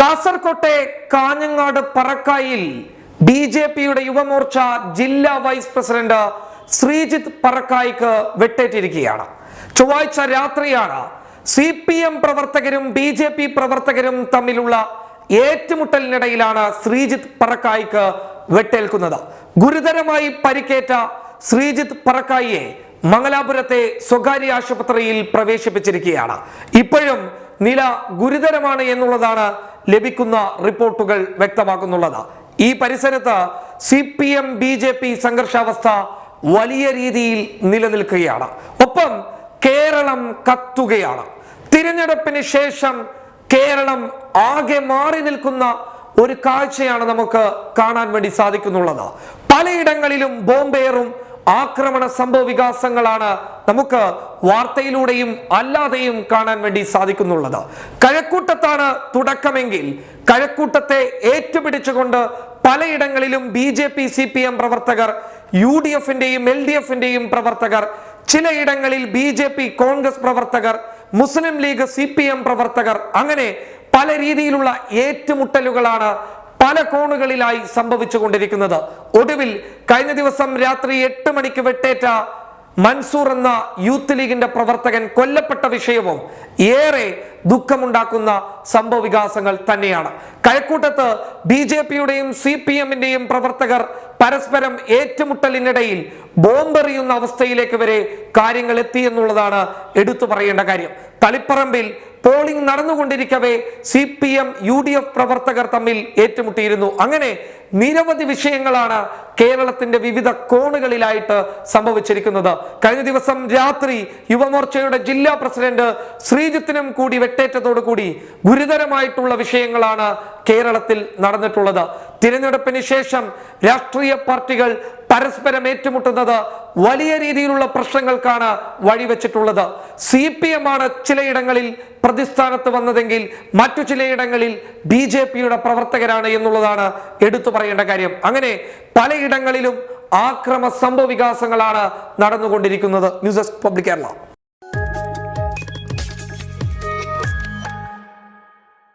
കാസർകോട്ടെ Kanhangad പറക്കായിൽ B J പിയുടെ യുവമോർച്ച ജില്ലാ വൈസ് പ്രസിഡന്റ് ശ്രീജിത്ത് പറക്കായിക്ക് വെട്ടേറ്റിരിക്കുകയാണ്. ചൊവ്വാഴ്ച രാത്രിയാണ് സി പി എം പ്രവർത്തകരും ബി ജെ പി പ്രവർത്തകരും തമ്മിലുള്ള ഏറ്റുമുട്ടലിനിടയിലാണ് ശ്രീജിത്ത് പറക്കായിക്ക് വെട്ടേൽക്കുന്നത്. ഗുരുതരമായി പരിക്കേറ്റ ശ്രീജിത്ത് പറക്കായിയെ മംഗലാപുരത്തെ സ്വകാര്യ ആശുപത്രിയിൽ പ്രവേശിപ്പിച്ചിരിക്കുകയാണ്. ഇപ്പോഴും നില ഗുരുതരമാണ് എന്നുള്ളതാണ് ലഭിക്കുന്ന റിപ്പോർട്ടുകൾ വ്യക്തമാക്കുന്നുള്ളത്. ഈ പരിസരത്ത് C P M B J P സംഘർഷാവസ്ഥ വലിയ രീതിയിൽ നിലനിൽക്കുകയാണ്. ഒപ്പം കേരളം കത്തുകയാണ്. തിരഞ്ഞെടുപ്പിന് ശേഷം കേരളം ആകെ മാറി നിൽക്കുന്ന ഒരു കാഴ്ചയാണ് നമുക്ക് കാണാൻ വേണ്ടി സാധിക്കുന്നുള്ളത്. പലയിടങ്ങളിലും ബോംബേറും ആക്രമണ സംഭവ വികാസങ്ങളാണ് നമുക്ക് വാർത്തയിലൂടെയും അല്ലാതെയും കാണാൻ വേണ്ടി സാധിക്കുന്നുള്ളത്. കഴക്കൂട്ടത്താണ് തുടക്കമെങ്കിൽ കഴക്കൂട്ടത്തെ ഏറ്റുപിടിച്ചുകൊണ്ട് പലയിടങ്ങളിലും B J P C P M പ്രവർത്തകർ യു ഡി എഫിന്റെയും എൽ ഡി എഫിന്റെയും പ്രവർത്തകർ ചിലയിടങ്ങളിൽ ബി ജെ പി കോൺഗ്രസ് പ്രവർത്തകർ Muslim League C P M പ്രവർത്തകർ അങ്ങനെ പല രീതിയിലുള്ള ഏറ്റുമുട്ടലുകളാണ് പല കോണുകളിലായി സംഭവിച്ചുകൊണ്ടിരിക്കുന്നത്. ഒടുവിൽ കഴിഞ്ഞ ദിവസം രാത്രി എട്ട് മണിക്ക് വെട്ടേറ്റ മൻസൂർ എന്ന യൂത്ത് ലീഗിന്റെ പ്രവർത്തകൻ കൊല്ലപ്പെട്ട വിഷയവും ഏറെ ദുഃഖമുണ്ടാക്കുന്ന സംഭവ വികാസങ്ങൾ തന്നെയാണ്. കഴക്കൂട്ടത്ത് ബി ജെ പിയുടെയും സി പി എമ്മിന്റെയും പ്രവർത്തകർ പരസ്പരം ഏറ്റുമുട്ടലിനിടയിൽ ബോംബെറിയുന്ന അവസ്ഥയിലേക്ക് വരെ കാര്യങ്ങൾ എത്തി എന്നുള്ളതാണ് എടുത്തു പറയേണ്ട കാര്യം. തളിപ്പറമ്പിൽ polling നടന്നുകൊണ്ടിരിക്കവേ C P M U D F പ്രവർത്തകർ തമ്മിൽ ഏറ്റുമുട്ടിയിരുന്നു. അങ്ങനെ നിരവധി വിഷയങ്ങളാണ് കേരളത്തിന്റെ വിവിധ കോണുകളിലായിട്ട് സംഭവിച്ചിരിക്കുന്നത്. കഴിഞ്ഞ ദിവസം രാത്രി യുവമോർച്ചയുടെ ജില്ലാ പ്രസിഡന്റ് ശ്രീജിത്തിനും കൂടി വെട്ടേറ്റതോടുകൂടി ഗുരുതരമായിട്ടുള്ള വിഷയങ്ങളാണ് കേരളത്തിൽ നടന്നിട്ടുള്ളത്. തിരഞ്ഞെടുപ്പിന് ശേഷം രാഷ്ട്രീയ പാർട്ടികൾ പരസ്പരം ഏറ്റുമുട്ടുന്നത് വലിയ രീതിയിലുള്ള പ്രശ്നങ്ങൾക്കാണ് വഴിവെച്ചിട്ടുള്ളത്. സി പി എം ആണ് ചിലയിടങ്ങളിൽ പ്രതിസ്ഥാനത്ത് വന്നതെങ്കിൽ മറ്റു ചിലയിടങ്ങളിൽ ബി ജെ പിയുടെ പ്രവർത്തകരാണ് എന്നുള്ളതാണ് എടുത്തു പറയേണ്ട കാര്യം. അങ്ങനെ പലയിടങ്ങളിലും ആക്രമ സംഭവ വികാസങ്ങളാണ് നടന്നുകൊണ്ടിരിക്കുന്നത്. News desk public Kerala.